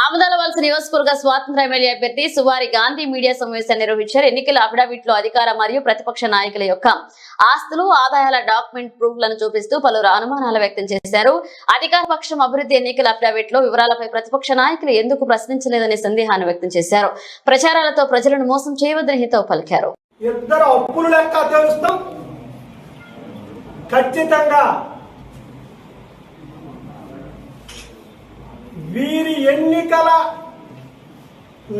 ఆమదాల వలస నియోజకవర్గ స్వాతంత్ర ఎమ్మెల్యే అభ్యర్థి సువారి గాంధీ మీడియా సమావేశం నిర్వహించారు. ఎన్నికల అఫిడవిట్లో అధికార మరియు ప్రతిపక్ష నాయకుల యొక్క ఆస్తులు ఆదాయాల డాక్యుమెంట్ ప్రూఫ్లను చూపిస్తూ పలువురు అనుమానాలు వ్యక్తం చేశారు. అధికార పక్షం అభివృద్ధి ఎన్నికల అఫిడవిట్లో వివరాలపై ప్రతిపక్ష నాయకులు ఎందుకు ప్రశ్నించలేదనే సందేహాన్ని వ్యక్తం చేశారు. ప్రచారాలతో ప్రజలను మోసం చేయవద్దని హితవు పలికారు. ఖచ్చితంగా వీరి ఎన్నికల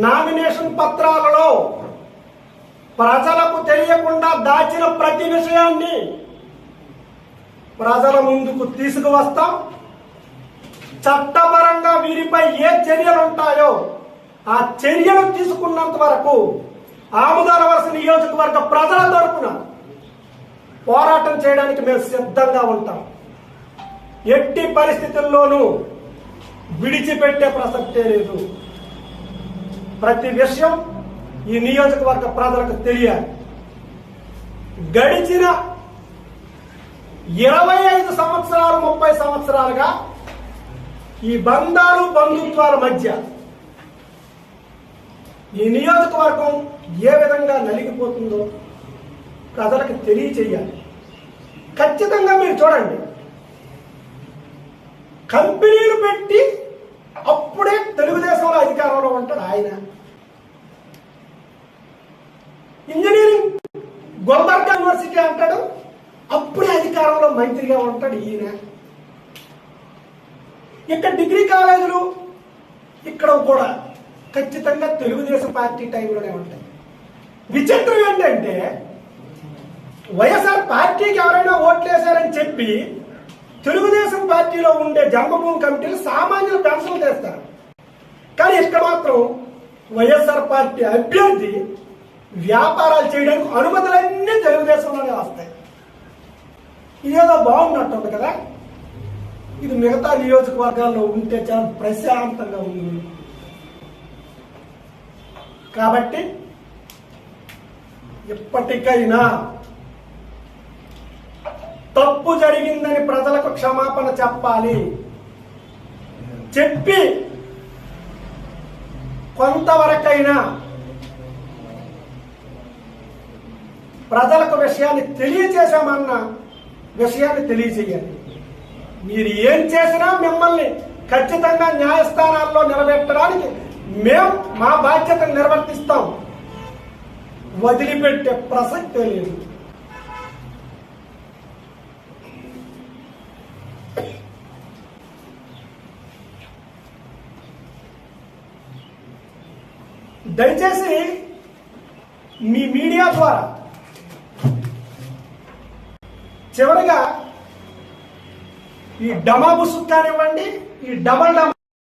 నామినేషన్ పత్రాలలో ప్రజలకు తెలియకుండా దాచిన ప్రతి విషయాన్ని ప్రజల ముందుకు తీసుకువస్తాం. చట్టపరంగా వీరిపై ఏ చర్యలు ఉంటాయో ఆ చర్యలు తీసుకున్నంత వరకు ఆముదాల నియోజకవర్గ ప్రజల తరపున పోరాటం చేయడానికి మేము సిద్ధంగా ఉంటాం. ఎట్టి పరిస్థితుల్లోనూ విడిచిపెట్టే ప్రసక్తే లేదు. ప్రతి విషయం ఈ నియోజకవర్గ ప్రజలకు తెలియాలి. గడిచిన ఇరవై ఐదు సంవత్సరాలు ముప్పై సంవత్సరాలుగా ఈ బంధాలు బంధుత్వాల మధ్య ఈ నియోజకవర్గం ఏ విధంగా నలిగిపోతుందో ప్రజలకు తెలియచేయాలి. ఖచ్చితంగా మీరు చూడండి. కంపెనీలు పెట్టి అప్పుడే తెలుగుదేశంలో అధికారంలో ఉంటాడు ఆయన. ఇంజనీరింగ్ గుల్బర్గా యూనివర్సిటీ అంటాడు. అప్పుడే అధికారంలో మంత్రిగా ఉంటాడు ఈయన. ఇక్కడ డిగ్రీ కాలేజీలు ఇక్కడ కూడా ఖచ్చితంగా తెలుగుదేశం పార్టీ టైంలోనే ఉంటాయి. విచిత్రం ఏంటంటే వైఎస్ఆర్ పార్టీకి ఎవరైనా ఓట్లేశారని చెప్పి తెలుగుదేశం పార్టీలో ఉండే జన్మభూమి కమిటీలు సామాన్యులు పెన్షన్లు చేస్తారు కానీ ఇక్కడ మాత్రం వైఎస్ఆర్ పార్టీ అభ్యర్థి వ్యాపారాలు చేయడానికి అనుమతులన్నీ తెలుగుదేశంలోనే వస్తాయి. ఇదేదో బాగున్నట్టుంది కదా? ఇది మిగతా నియోజకవర్గాల్లో ఉంటే చాలా ప్రశాంతంగా ఉంది. కాబట్టి ఇప్పటికైనా తప్పు జరిగిందని ప్రజలకు క్షమాపణ చెప్పాలి. చెప్పి కొంతవరకైనా ప్రజలకు విషయాన్ని తెలియచేశామన్న విషయాన్ని తెలియజేయాలి. మీరు ఏం చేసినా మిమ్మల్ని ఖచ్చితంగా న్యాయస్థానాల్లో నిలబెట్టడానికి మేము మా బాధ్యతను నిర్వర్తిస్తాం. వదిలిపెట్టే ప్రసక్తే లేదు. దయచేసి మీ మీడియా ద్వారా చివరిగా ఈ డమా బుసుక్ కానివ్వండి ఈ డబల్ డమా